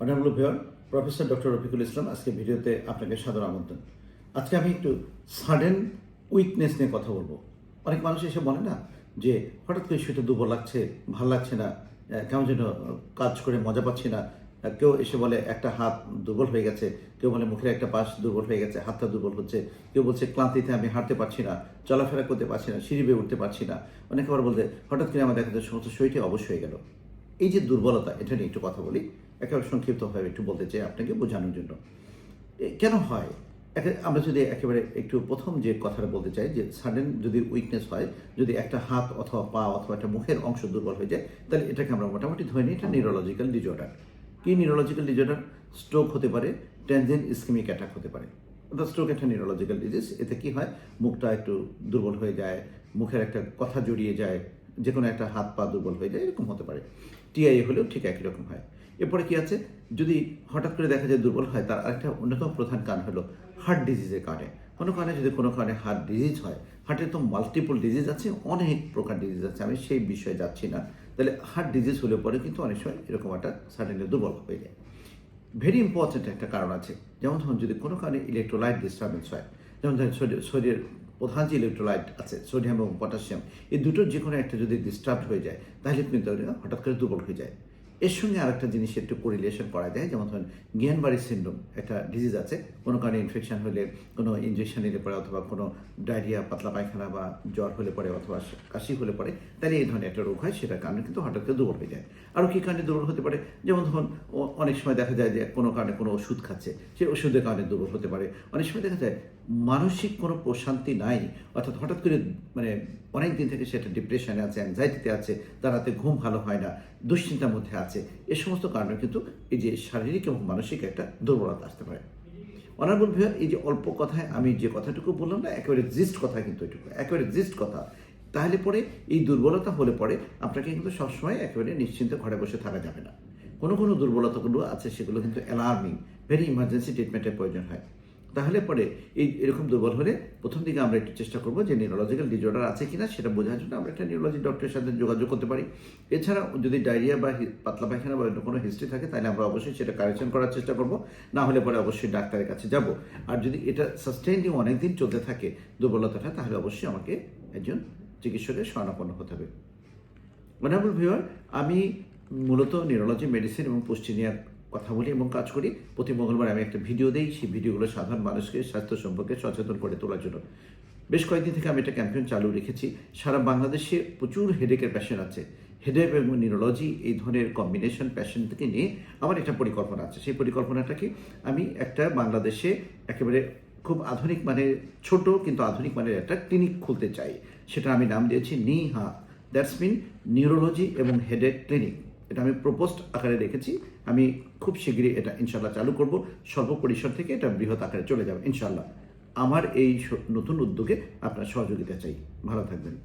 Honourable viewer professor doctor Rafiqul Islam আজকে ভিডিওতে আপনাকে সাদর আমন্ত্রণ। আজকে আমি একটু সাডেন উইকনেস নিয়ে কথা বলব। অনেক মানুষ এসে বলে না যে, হঠাৎ করে শরীরটা দুর্বল লাগছে, ভালো লাগছে না কেমন যেন কাজ করে মজা পাচ্ছি না। কেউ এসে বলে, একটা হাত দুর্বল হয়ে গেছে। কেউ বলে, মুখের একটা পাশ দুর্বল হয়ে গেছে, হাতটা দুর্বল হচ্ছে। কেউ বলছে, ক্লান্তিতে আমি হাঁটতে পারছি না, চলাফেরা করতে পারছি না, সিঁড়ি বেয়ে উঠতে পারছি না। অনেকে আবার বলতে, হঠাৎ করে আমার দেখা যায় সমস্ত শরীরটি অবশ্য হয়ে গেল। এই যে দুর্বলতা, এটা নিয়ে একটু কথা বলি। একেবারে সংক্ষিপ্তভাবে একটু বলতে চাই আপনাকে বোঝানোর জন্য। কেন হয়? আমরা যদি একেবারে একটু প্রথম যে কথাটা বলতে চাই যে সাডেন যদি উইকনেস হয়, যদি একটা হাত অথবা পা অথবা একটা মুখের অংশ দুর্বল হয়ে যায়, তাহলে এটাকে আমরা মোটামুটি ধরে নিই এটা নিউরোলজিক্যাল ডিজর্ডার কি নিউরোলজিক্যাল ডিজর্ডার স্ট্রোক হতে পারে টেনজেন ইসকেমিক অ্যাটাক হতে পারে। অর্থাৎ স্ট্রোক একটা নিউরোলজিক্যাল ডিজিজ এতে কি হয়? মুখটা একটু দুর্বল হয়ে যায়, মুখের একটা কথা জড়িয়ে যায় যে কোনো একটা হাত পা দুর্বল হয়ে যায়, এরকম হতে পারে। টিআই হলেও ঠিক একই রকম হয়। এরপরে কি আছে? যদি হঠাৎ করে দেখা যায় দুর্বল হয়, তার আরেকটা অন্যতম প্রধান কারণ হলো হার্ট ডিজিজের কারণে। কোনো কারণে যদি কোনো কারণে হার্ট ডিজিজ হয় হার্টের তো মাল্টিপল ডিজিজ আছে, অনেক প্রকার ডিজিজ আছে, আমি সেই বিষয়ে যাচ্ছি না। তাহলে হার্ট ডিজিজ হলে পরে কিন্তু অনেক সময় এরকম একটা সাডেনলি দুর্বল হয়ে যায়। ভেরি ইম্পর্টেন্ট একটা কারণ আছে। যেমন ধরুন, যদি কোনো কারণে ইলেকট্রোলাইট ডিস্টারবেন্স হয়, যেমন ধরুন শরীর- শরীরের প্রধান যে ইলেকট্রোলাইট আছে সোডিয়াম এবং পটাশিয়াম এই দুটোর যে কোনো একটা যদি ডিস্টার্ব হয়ে যায়, তাহলে কিন্তু হঠাৎ করে দুর্বল হয়ে যায়। এর সঙ্গে আরেকটা জিনিস একটু কোরিলেশন করা যায়, যেমন ধরুন গিয়ানবাড়ি সিন্ড্রোম একটা ডিজিজ আছে, কোনো কারণে ইনফেকশন হলে, কোনো ইনজেকশন নিলে পরে অথবা কোনো ডায়রিয়া পাতলা পায়খানা বা জ্বর হলে পরে অথবা কাশি হলে পরে, তাহলে এই ধরনের একটা রোগ হয়, সেটার কারণে কিন্তু হঠাৎ করে দুর্বল হয়ে যায়। আরও কী কারণে দুর্বল হতে পারে? যেমন ধরুন অনেক সময় দেখা যায় যে কোনো কারণে কোনো ওষুধ খাচ্ছে, সেই ওষুধের কারণে দুর্বল হতে পারে। অনেক সময় দেখা যায় মানসিক কোনো প্রশান্তি নাই। অর্থাৎ হঠাৎ করে মানে অনেক দিন থেকে সেটা ডিপ্রেশনে আছে অ্যাংজাইটিতে আছে তার রাতে ঘুম ভালো হয় না, দুশ্চিন্তার মধ্যে আছে, এ সমস্ত কারণে কিন্তু এই যে শারীরিক এবং মানসিক একটা দুর্বলতা আসতে পারে। অনারবল ভিউয়ার এই যে অল্প কথায় আমি যে কথাটুকু বললাম না, একেবারে জিস্ট কথা কিন্তু এটুকু, একেবারে জিস্ট কথা। তাহলে পরে এই দুর্বলতা হলে পরে আপনাকে কিন্তু সবসময় একেবারে নিশ্চিন্তে ঘরে বসে থাকা যাবে না। কোনো কোনো দুর্বলতাগুলো আছে, সেগুলো কিন্তু অ্যালার্মিং ভেরি ইমার্জেন্সি ট্রিটমেন্টের প্রয়োজন হয়। তাহলে পরে এই এরকম দুর্বল হলে প্রথম দিকে আমরা একটু চেষ্টা করব যে নিউরোলজিক্যাল ডিজর্ডার আছে কিনা সেটা বোঝার জন্য আমরা একটা নিউরোলজি ডক্টরের সাথে যোগাযোগ করতে পারি। এছাড়া যদি ডায়রিয়া বা পাতলা পায়খানা বা অন্য কোনো হিস্ট্রি থাকে, তাহলে আমরা অবশ্যই সেটা কারেকশন করার চেষ্টা করব। না হলে পরে অবশ্যই ডাক্তারের কাছে যাব। আর যদি এটা সাস্টেইনলি অনেকদিন চলতে থাকে দুর্বলতাটা, তাহলে অবশ্যই আমাকে একজন চিকিৎসকের শরণাপন্ন হতে হবে। অনারেবল ভিউয়ার আমি মূলত নিউরোলজি মেডিসিন এবং পুষ্টি নিয়ে কথা বলি এবং কাজ করি। প্রতি মঙ্গলবার আমি একটা ভিডিও দিই। সেই ভিডিওগুলো সাধারণ মানুষকে, স্বাস্থ্য সম্পর্কে সচেতন করে তোলার জন্য। বেশ কয়েকদিন থেকে আমি একটা ক্যাম্পেইন চালু রেখেছি। সারা বাংলাদেশে প্রচুর হেডেকের প্যাশেন্ট আছে। হেডেক এবং নিউরোলজি এই ধরনের কম্বিনেশন প্যাশেন্ট থেকে নিয়ে আমার একটা পরিকল্পনা আছে। সেই পরিকল্পনাটা কি? আমি একটা বাংলাদেশে একেবারে খুব আধুনিক মানে ছোট কিন্তু আধুনিক মানের একটা ক্লিনিক খুলতে চাই। সেটা আমি নাম দিয়েছি নিহা। দ্যাটস মিন নিউরোলজি এবং হেডেক ক্লিনিক এটা আমি প্রপোস্ট আকারে রেখেছি আমি খুব শীঘ্রই এটা ইনশাল্লাহ চালু করব। স্বল্প পরিসর থেকে এটা বৃহৎ আকারে চলে যাবে ইনশাল্লাহ আমার এই নতুন উদ্যোগে আপনার সহযোগিতা চাই। ভালো থাকবেন।